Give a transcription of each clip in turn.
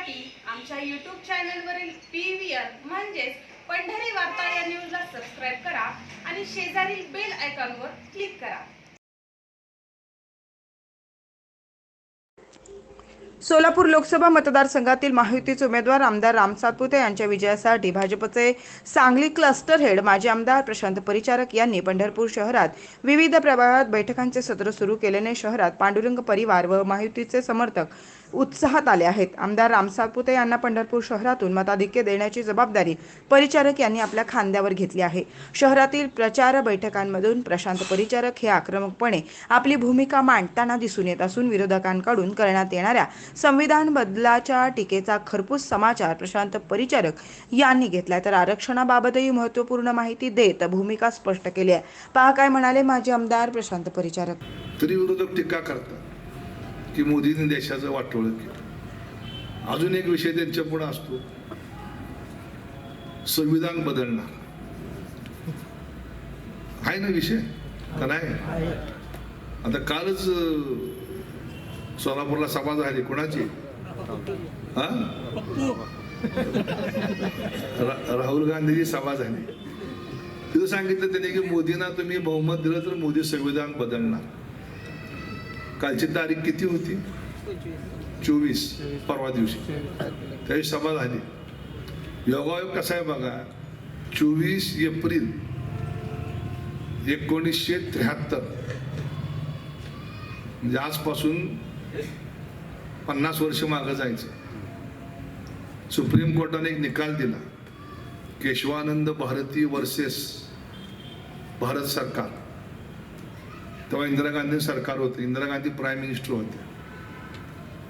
पाहण्यासाठी आमच्या यूट्यूब चॅनलवरील पी व्ही आर म्हणजेच पंढरी वार्ता या न्यूजला सबस्क्राईब करा आणि शेजारील बेल आयकॉनवर क्लिक करा. सोलापूर लोकसभा मतदारसंघातील महायुतीचे उमेदवार आमदार राम सातपुते यांच्या विजयासाठी भाजपचे सांगली क्लस्टर हेड माजी आमदार प्रशांत परिचारक यांनी पंढरपूर शहरात विविध प्रभागात बैठकांचे सत्र सुरू केल्याने शहरात पांडुरंग परिवार व महायुतीचे समर्थक उत्साहात आले आहेत. आमदार राम सातपुते यांना पंढरपूर शहरातून मताधिक्य देण्याची जबाबदारी परिचारक यांनी आपल्या खांद्यावर घेतली आहे. शहरातील प्रचार बैठकांमधून प्रशांत परिचारक हे आक्रमकपणे आपली भूमिका मांडताना दिसून येत असून विरोधकांकडून करण्यात येणाऱ्या संविधान बदलाच्या टीकेचा खरपूस समाचार प्रशांत परिचारक यांनी घेतलाय. तर आरक्षणाबाबतही महत्त्वपूर्ण माहिती देत भूमिका स्पष्ट केली आहे. पहा काय म्हणाले माजी आमदार प्रशांत परिचारक. तरी विरोधक टीका करतात. की मोदींनी देशाचं वाटोळं केलं. अजून एक विषय त्यांच्या पुढे असतो. संविधान बदलणार. आहे ना विषय? का नाही? आता कालच सोलापूरला सभा झाली. कोणाची? हा? रा- राहुल गांधीची सभा झाली. तिथं सांगितलं त्यांनी की मोदींना तुम्ही बहुमत दिलं तर मोदी संविधान बदलणार. कालची तारीख किती होती? चोवीस. परवा दिवशी. त्यावेळी सभा झाली. योगायोग कसा आहे बघा? चोवीस एप्रिल एकोणीसशे त्र्याहत्तर. म्हणजे आजपासून पन्नास वर्ष मागं जायचं. सुप्रीम कोर्टाने एक निकाल दिला. केशवानंद भारती वर्सेस भारत सरकार. तेव्हा इंदिरा गांधी सरकार होतं. इंदिरा गांधी प्राईम मिनिस्टर होते.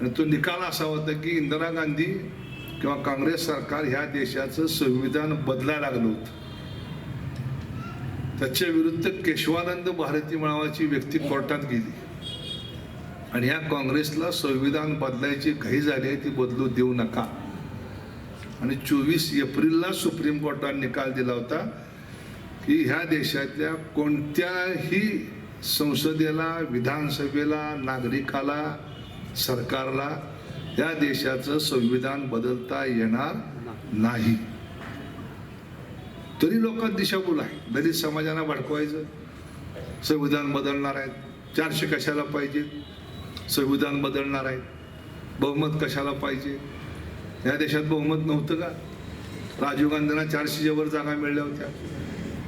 आणि तो निकाल असा होता की इंदिरा गांधी किंवा काँग्रेस सरकार ह्या देशाचं संविधान बदलायला लागलं होतं. त्याच्या विरुद्ध केशवानंद भारती नावाची व्यक्ती कोर्टात गेली. आणि ह्या काँग्रेसला संविधान बदलायची घाई झाली आहे ती बदलू देऊ नका. आणि चोवीस एप्रिलला सुप्रीम कोर्टाने निकाल दिला होता की ह्या देशातल्या कोणत्याही संसदेला विधानसभेला नागरिकाला सरकारला या देशाचं संविधान बदलता येणार नाही. तरी लोकांत दिशाभूल आहे. दलित समाजाला भडकवायचं. संविधान बदलणार आहेत. चारशे कशाला पाहिजे? संविधान बदलणार आहेत. बहुमत कशाला पाहिजे? या देशात बहुमत नव्हतं का? राजीव गांधींना चारशेच्या वर जागा मिळल्या होत्या.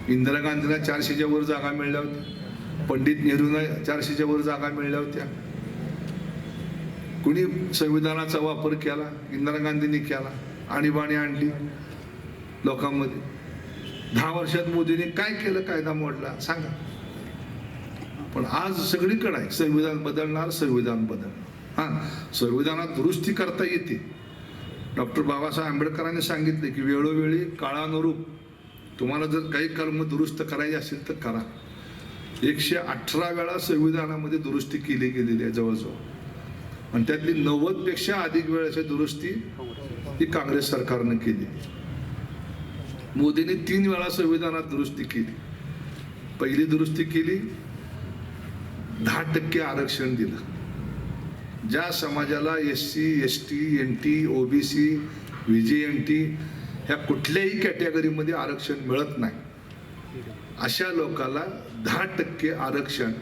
इंदिरा गांधींना चारशेच्या वर जागा मिळल्या होत्या. पंडित नेहरूंना चारशेच्या वर जागा मिळल्या होत्या. कुणी संविधानाचा वापर केला इंदिरा गांधींनी केला आणीबाणी आणली लोकांमध्ये. दहा वर्षात मोदींनी काय केलं कायदा मोडला सांगा. पण आज सगळीकडे आहे संविधान बदलणार संविधान बदलणार. हा संविधानात दुरुस्ती करता येते. डॉक्टर बाबासाहेब आंबेडकरांनी सांगितले की वेळोवेळी काळानुरूप तुम्हाला जर काही कर्म दुरुस्त करायचे असेल तर करा. एकशे अठरा वेळा संविधानामध्ये दुरुस्ती केली गेलेली आहे जवळजवळ. आणि त्यातली नव्वदपेक्षा अधिक वेळाची दुरुस्ती ही काँग्रेस सरकारनं केली. मोदींनी तीन वेळा संविधानात दुरुस्ती केली. पहिली दुरुस्ती केली दहा टक्के आरक्षण दिलं. ज्या समाजाला S C S T N T OBC V J N T ह्या कुठल्याही कॅटेगरीमध्ये आरक्षण मिळत नाही अशा लोकाला दहा टक्के आरक्षण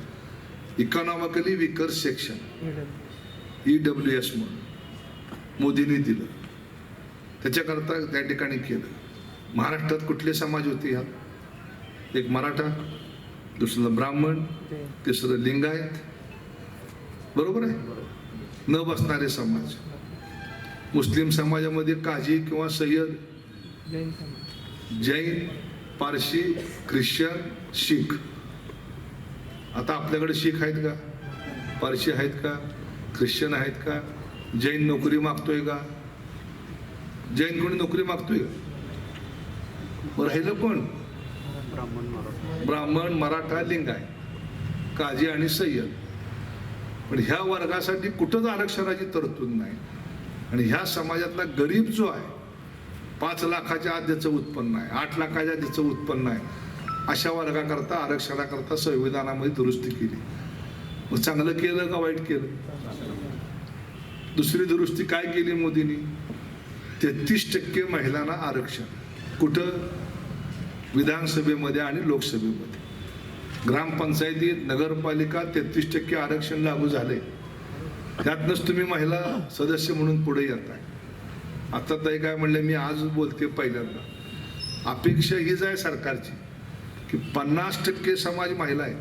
economically weaker section E W S म्हणून. मोदींनी दिलं. त्याच्याकरता त्या ठिकाणी केलं. महाराष्ट्रात कुठले समाज होते ह्यात एक मराठा दुसरं ब्राह्मण तिसरं लिंगायत. बरोबर आहे? न बसणारे समाज. मुस्लिम समाजामध्ये काझी किंवा सय्यद जैन पारशी ख्रिश्चन शीख. आता आपल्याकडे शीख आहेत का? पारशी आहेत का? ख्रिश्चन आहेत का? जैन नोकरी मागतोय का? जैन कोणी नोकरी मागतोय का? राहिलं कोण? ब्राह्मण मराठा लिंगाय काजी आणि सय्यद. पण ह्या वर्गासाठी कुठंच आरक्षणाची तरतूद नाही. आणि ह्या समाजातला गरीब जो आहे पाच लाखाच्या आत ज्याचं उत्पन्न आहे आठ लाखाच्या ज्याचं उत्पन्न आहे अशा वर्गाकरता आरक्षणाकरता संविधानामध्ये दुरुस्ती केली. मग चांगलं केलं का वाईट केलं? दुसरी दुरुस्ती काय केली मोदींनी? तेहतीस टक्के महिलांना आरक्षण. कुठं? विधानसभेमध्ये आणि लोकसभेमध्ये. ग्रामपंचायतीत नगरपालिका तेहतीस टक्के आरक्षण लागू झाले. त्यातनंच तुम्ही महिला सदस्य म्हणून पुढे येत आहे आता ताई काय म्हणले मी आज बोलते पहिल्यांदा. अपेक्षा हीच आहे सरकारची. की पन्नास टक्के समाज महिला आहे.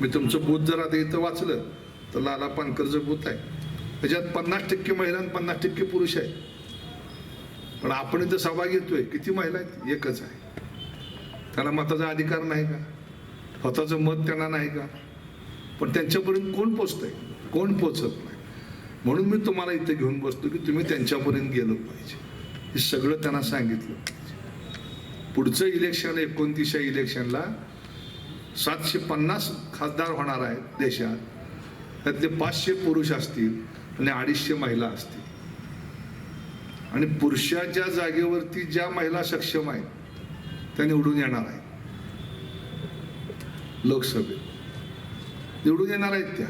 मी तुमचं बूथ जर आता इथं वाचलं तर लाला पानकरचं बूथ आहे. त्याच्यात पन्नास टक्के महिला आणि पन्नास टक्के पुरुष आहे. पण आपण इथं सहभाग घेतोय किती महिला आहेत? एकच आहे. त्यांना मताचा अधिकार नाही का? स्वतःचं मत त्यांना नाही का? पण त्यांच्यापर्यंत कोण पोचतंय? कोण पोचत नाही? म्हणून मी तुम्हाला इथे घेऊन बसतो की तुम्ही त्यांच्यापर्यंत गेलं पाहिजे. हे सगळं त्यांना सांगितलं. पुढचं इलेक्शन एकोणतीसच्या इलेक्शनला सातशे पन्नास खासदार होणार आहेत देशात. त्यातले पाचशे पुरुष असतील आणि अडीचशे महिला असतील. आणि पुरुषाच्या जागेवरती ज्या महिला सक्षम आहेत त्या निवडून येणार आहेत. लोकसभेत. निवडून येणार आहेत त्या.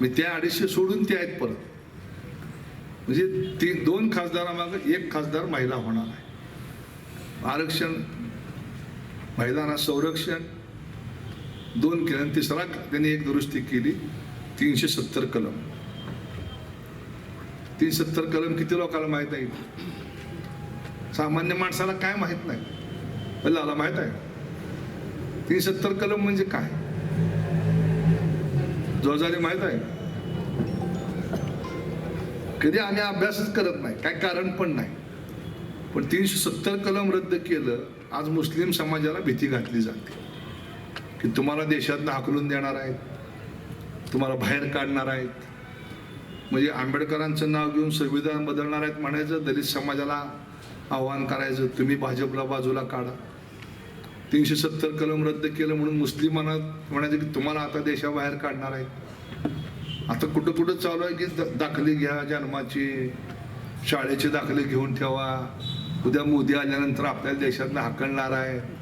मी त्या अडीचशे सोडून त्या आहेत परत. म्हणजे ती दोन खासदारामागं एक खासदार महिला होणार आहे. आरक्षण महिलांना संरक्षण दोन केलं तिसरा त्यांनी एक दुरुस्ती केली तीनशे सत्तर कलम. तीन सत्तर कलम किती लोकांना माहीत आहे? सामान्य माणसाला काय माहीत नाही? लाला माहीत आहे. तीन सत्तर कलम म्हणजे काय? जोजाले माहीत आहे? कधी आम्ही अभ्यासच करत नाही काय कारण पण नाही. पण तीनशे सत्तर कलम रद्द केलं आज मुस्लिम समाजाला भीती घातली जाते. की तुम्हाला देशातनं हाकलून देणार आहेत तुम्हाला बाहेर काढणार आहेत. म्हणजे आंबेडकरांचं नाव घेऊन संविधान बदलणार आहेत म्हणायचं दलित समाजाला आव्हान करायचं तुम्ही भाजपला बाजूला काढा. तीनशे सत्तर कलम रद्द केलं म्हणून मुस्लिमांना म्हणायचं की तुम्हाला आता देशाबाहेर काढणार आहेत. आता कुठं कुठं चालू आहे की द- दाखले घ्या जन्माची शाळेचे दाखले घेऊन ठेवा. उद्या मोदी आल्यानंतर आपल्या देशातनं हाकलणार आहे.